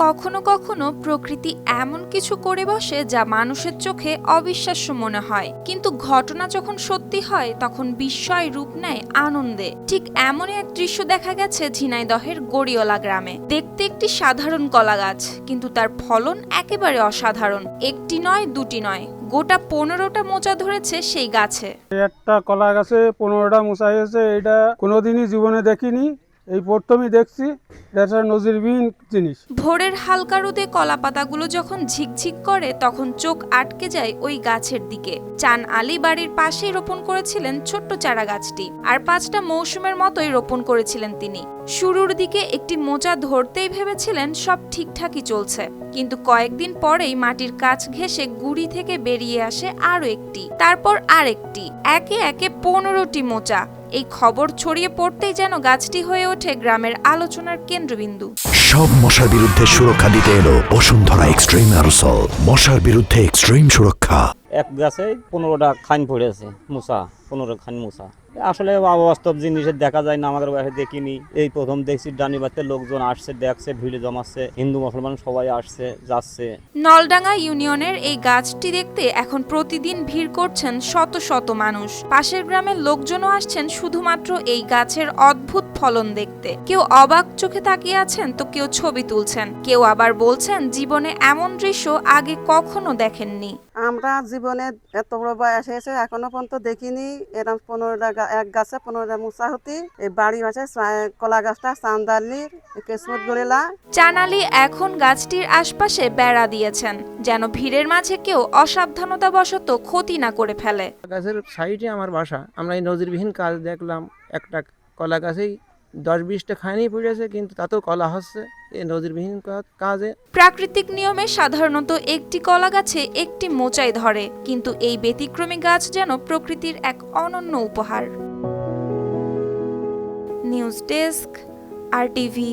কখনো কখনো প্রকৃতি এমন কিছু করে বসে যা মানুষের চোখে অবিশ্বাস্য মনে হয়। কিন্তু ঘটনা যখন সত্যি হয়, তখন বিস্ময় রূপ নেয় আনন্দে। ঠিক এমনই এক দৃশ্য দেখা গেছে ঝিনাইদহের গড়িওলা গ্রামে। দেখতে একটি সাধারণ কলা গাছ কিন্তু তার ফলন একেবারে অসাধারণ। একটি নয়, দুটি নয়। গোটা পনেরোটা মোচা ধরেছে সেই গাছে। একটা কলা গাছে পনেরোটা মোচা হয়েছে এটা কোনোদিনই জীবনে দেখিনি। এই প্রথমই দেখছি এটা নজিরবিহীন জিনিস। ভোরের হালকা রোদে কলা পাতাগুলো যখন ঝিকঝিক করে, তখন চোখ আটকে যায় ওই গাছের দিকে। চান আলী বাড়ির পাশেই রোপণ করেছিলেন ছোট্ট চারা গাছটি, আর পাঁচটা মৌসুমের মতোই রোপণ করেছিলেন তিনি। শুরুর দিকে একটি মোচা ধরতেই ভেবেছিলেন সব ঠিকঠাকই চলছে, কিন্তু কয়েকদিন পরেই মাটির কাছ ঘেঁষে গুড়ি থেকে বেরিয়ে আসে আরও একটি, তারপর আরেকটি, একে একে পনেরোটি মোচা এই খবর ছড়িয়ে পড়তেই যেন গাছটি হয়ে ওঠে গ্রামের আলোচনার কেন্দ্রবিন্দু। সব মশার বিরুদ্ধে সুরক্ষা দিতে এলো বসুন্ধরা এক্সট্রিম অ্যারোসল। মশার বিরুদ্ধে এক্সট্রিম সুরক্ষা। এক গাছে পনেরোটা খান পড়েছে মুসা পনেরো খান মুসা। আসলে অবাস্তব জিনিসের দেখা যায় না আমাদের বাসায় দেখিনি। এই প্রথম দেখছি ডানি ডানিবাতে লোকজন আসছে দেখছে ভিড়ে জমাচ্ছে হিন্দু মুসলমান সবাই আসছে যাচ্ছে। নলডাঙ্গা ইউনিয়নের এই গাছটি দেখতে এখন প্রতিদিন ভিড় করছেন শত শত মানুষ। পাশের গ্রামের লোকজনও আসছেন শুধুমাত্র এই গাছের অদ্ভুত ফলন দেখতে। কেউ অবাক চোখে তাকিয়ে আছেন তো কেউ ছবি তুলছেন। কেউ আবার বলছেন জীবনে এমন দৃশ্য আগে কখনো দেখেননি। আমরা জীবনে এত বড় বয়স হয়েছে এখনও পর্যন্ত দেখিনি। এরকম পনেরোটা গা- এক গাছে পনেরোটা মুসাহতি এই বাড়ি আছে কলা গাছটা চান্দালির কেসমত গড়িলা চানালি এখন গাছটির আশপাশে বেড়া দিয়েছেন যেন ভিড়ের মাঝে কেউ অসাবধানতা অসাবধানতাবশত ক্ষতি না করে ফেলে। গাছের সাইডে আমার বাসা আমরা এই নজিরবিহীন কাজ দেখলাম একটা কলা গাছেই দশ বিশটা খায়নি পড়েছে কিন্তু তাতেও কলা হচ্ছে, এই নজিরবিহীন কাজে। প্রাকৃতিক নিয়মে সাধারণত একটি কলা গাছে একটি মোচাই ধরে, কিন্তু এই ব্যতিক্রমী গাছ যেন প্রকৃতির এক অনন্য উপহার। নিউজ ডেস্ক, আর টিভি